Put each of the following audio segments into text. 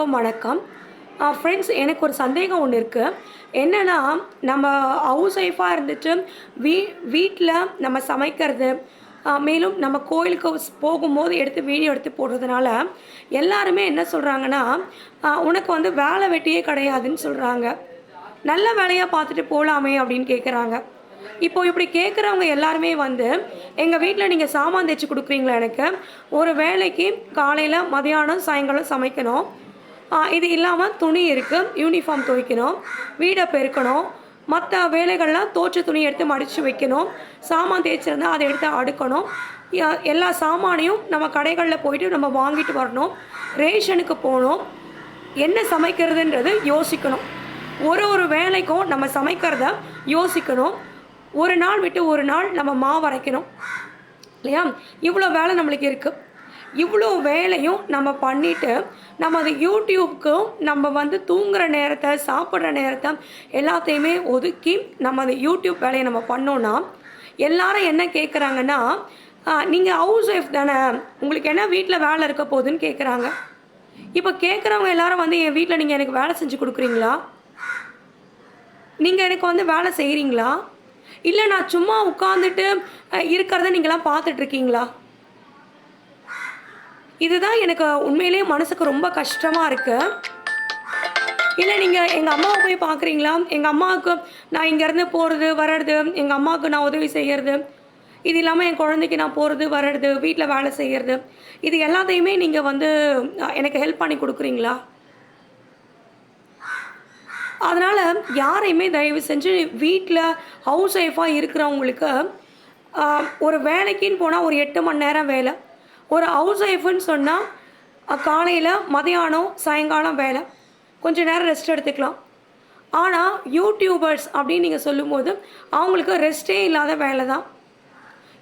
அனைவருக்கும் வணக்கம். ஃப்ரெண்ட்ஸ் எனக்கு ஒரு சந்தேகம் ஒன்று இருக்குது என்னென்னா நம்ம ஹவுஸ் ஒய்ஃபாக இருந்துட்டு வீ வீட்டில் நம்ம சமைக்கிறது மேலும் நம்ம கோயிலுக்கு போகும்போது எடுத்து வீடியோ எடுத்து போடுறதுனால எல்லாருமே என்ன சொல்கிறாங்கன்னா உனக்கு வந்து வேலை வெட்டியே கிடையாதுன்னு சொல்கிறாங்க நல்ல வேலையாக பார்த்துட்டு போகலாமே அப்படின்னு கேட்குறாங்க இப்போ இப்படி கேட்குறவங்க எல்லாருமே வந்து எங்கள் வீட்டில் நீங்கள் சாமான் தைச்சு கொடுக்குறீங்களா எனக்கு? ஒரு வேலைக்கு காலையில் மதியானம் சாயங்காலம் சமைக்கணும். இது இல்லாமல் துணி இருக்குது யூனிஃபார்ம் துவைக்கணும். வீடை பெருக்கணும். மற்ற வேலைகள்லாம் தோற்ற துணி எடுத்து மடித்து வைக்கணும். சாமான் தேய்ச்சிருந்தால் அதை எடுத்து அடுக்கணும். எல்லா சாமானையும் நம்ம கடைகளில் போயிட்டு நம்ம வாங்கிட்டு வரணும். ரேஷனுக்கு போகணும். என்ன சமைக்கிறதுன்றது யோசிக்கணும். ஒரு ஒரு வேலைக்கும் நம்ம சமைக்கிறத யோசிக்கணும். ஒரு நாள் விட்டு ஒரு நாள் நம்ம மாவு அரைக்கணும். இல்லையா? இவ்வளோ வேலை நம்மளுக்கு இருக்குது இவ்வளோ வேலையும் நம்ம பண்ணிவிட்டு நம்ம அது யூடியூப்க்கும் நம்ம வந்து தூங்குற நேரத்தை சாப்பிட்ற நேரத்தை எல்லாத்தையுமே ஒதுக்கி நம்ம அந்த யூடியூப் வேலையை நம்ம பண்ணோன்னா எல்லாரும் என்ன கேட்குறாங்கன்னா நீங்கள் ஹவுஸ் ஒய்ஃப் தானே உங்களுக்கு என்ன வீட்டில் வேலை இருக்க போகுதுன்னு கேட்குறாங்க இப்போ கேட்குறவங்க எல்லாரும் வந்து என் வீட்டில் நீங்கள் எனக்கு வேலை செஞ்சு கொடுக்குறீங்களா? நீங்கள் எனக்கு வந்து வேலை செய்கிறீங்களா இல்லை நான் சும்மா உட்காந்துட்டு இருக்கிறத நீங்களாம் பார்த்துட்ருக்கீங்களா இதுதான் எனக்கு உண்மையிலேயே மனசுக்கு ரொம்ப கஷ்டமாக இருக்கு. இல்லை நீங்கள் எங்கள் அம்மாவை போய் பார்க்குறீங்களா எங்கள் அம்மாவுக்கு நான் இங்கேருந்து போகிறது வர்றது எங்கள் அம்மாவுக்கு நான் உதவி செய்கிறது இது இல்லாமல் என் குழந்தைக்கு நான் போகிறது வர்றது வீட்டில் வேலை செய்கிறது இது எல்லாத்தையுமே நீங்கள் வந்து எனக்கு ஹெல்ப் பண்ணி கொடுக்குறீங்களா? அதனால் யாரையுமே தயவு செஞ்சு வீட்டில் ஹவுஸ் ஒய்ஃபாக இருக்கிறவங்களுக்கு ஒரு வேலைக்குன்னு போனால் ஒரு எட்டு மணி நேரம் வேலை ஒரு ஹவுஸ் ஒய்ஃப்னு சொன்னால் காலையில் மதியானம் சாயங்காலம் வேலை. கொஞ்சம் நேரம் ரெஸ்ட் எடுத்துக்கலாம். ஆனால் யூடியூபர்ஸ் அப்படின்னு நீங்கள் சொல்லும்போது அவங்களுக்கு ரெஸ்ட்டே இல்லாத வேலை தான்.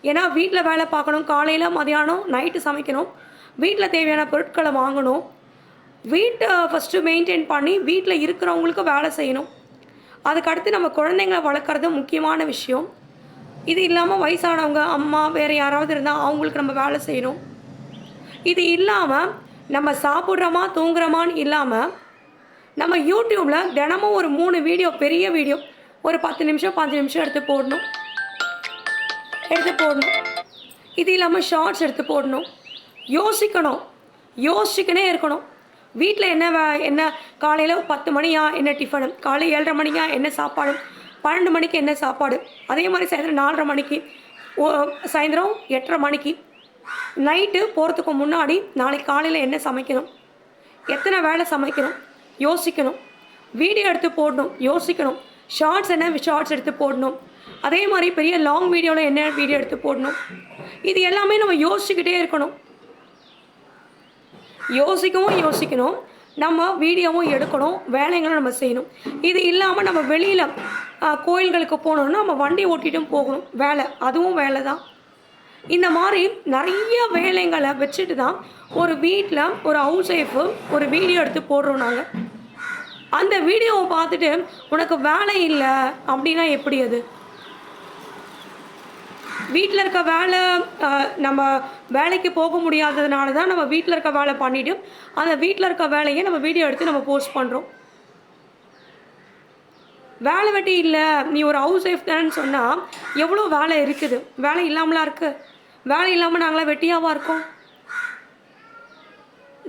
ஏன்னா வீட்டில் வேலை பார்க்கணும் காலையில் மதியானம் நைட்டு சமைக்கணும். வீட்டில் தேவையான பொருட்களை வாங்கணும். வீட்டை ஃபஸ்ட்டு மெயின்டைன் பண்ணி வீட்டில் இருக்கிறவங்களுக்கு வேலை செய்யணும். அதுக்கடுத்து நம்ம குழந்தைங்களை வளர்க்குறது முக்கியமான விஷயம். இது இல்லாமல் வயசானவங்க அம்மா வேறு யாராவது இருந்தால் அவங்களுக்கு நம்ம வேலை செய்யணும். இது இல்லாமல் நம்ம சாப்பிட்றோமா தூங்குறோமான்னு இல்லாமல் நம்ம யூடியூப்பில் தினமும் ஒரு மூணு வீடியோ பெரிய வீடியோ ஒரு பத்து நிமிஷம் பாஞ்சு நிமிஷம் எடுத்து போடணும். எடுத்து போடணும். இது இல்லாமல் ஷார்ட்ஸ் எடுத்து போடணும். யோசிக்கணும். யோசிச்சுக்கினே இருக்கணும். வீட்டில் என்ன வே என்ன காலையில் பத்து மணியா என்ன டிஃபனு காலை ஏழரை மணியா என்ன சாப்பாடு? பன்னெண்டு மணிக்கு என்ன சாப்பாடு? அதே மாதிரி சாயந்தரம் நாலரை மணிக்கு ஓ- சாயந்தரம் எட்டரை மணிக்கு நைட்டு போகிறதுக்கு முன்னாடி நாளைக்கு காலையில் என்ன சமைக்கணும்? எத்தனை வேலை சமைக்கணும்? யோசிக்கணும். வீடியோ எடுத்து போடணும் யோசிக்கணும். ஷார்ட்ஸ் என்ன? ஷார்ட்ஸ் எடுத்து போடணும். அதே மாதிரி பெரிய லாங் வீடியோவில் என்ன வீடியோ எடுத்து போடணும்? இது எல்லாமே நம்ம யோசிச்சுக்கிட்டே இருக்கணும். யோசிக்கவும் யோசிக்கணும். நம்ம வீடியோவும் எடுக்கணும். வேலைங்களும் நம்ம செய்யணும். இது இல்லாமல் நம்ம வெளியில் கோயில்களுக்கு போகணுன்னா நம்ம வண்டி ஓட்டிட்டும் போகணும். வேலை. அதுவும் வேலை தான் இந்த மாதிரி நிறைய வேலைங்களை வச்சுட்டு தான் ஒரு வீட்டில் ஒரு ஹவுஸ் ஒய்ஃபு ஒரு வீடியோ எடுத்து போடுறோம் நாங்கள் அந்த வீடியோவை பார்த்துட்டு உனக்கு வேலை இல்லை அப்படின்னா எப்படி அது? வீட்டில் இருக்க வேலை நம்ம வேலைக்கு போக முடியாததுனால தான் நம்ம வீட்டில் இருக்க வேலை பண்ணிவிட்டு அந்த வீட்டில் இருக்க வேலையை நம்ம வீடியோ எடுத்து நம்ம போஸ்ட் பண்ணுறோம் வேலை வெட்டி இல்லை நீ ஒரு ஹவுஸ் ஒய்ஃப் தானேன்னு சொன்னால் எவ்வளோ வேலை இருக்குது? வேலை இல்லாமலாம் இருக்குது வேலை இல்லாமல் நாங்களாம் வெட்டியாவாக இருக்கோம்.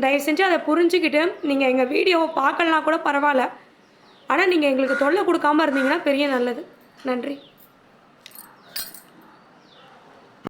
தயவு செஞ்சு அதை புரிஞ்சுக்கிட்டு நீங்கள் எங்கள் வீடியோவை பார்க்கலனா கூட பரவாயில்ல. ஆனால் நீங்கள் எங்களுக்கு தொல்லை கொடுக்காம இருந்தீங்கன்னா பெரிய நல்லது. நன்றி.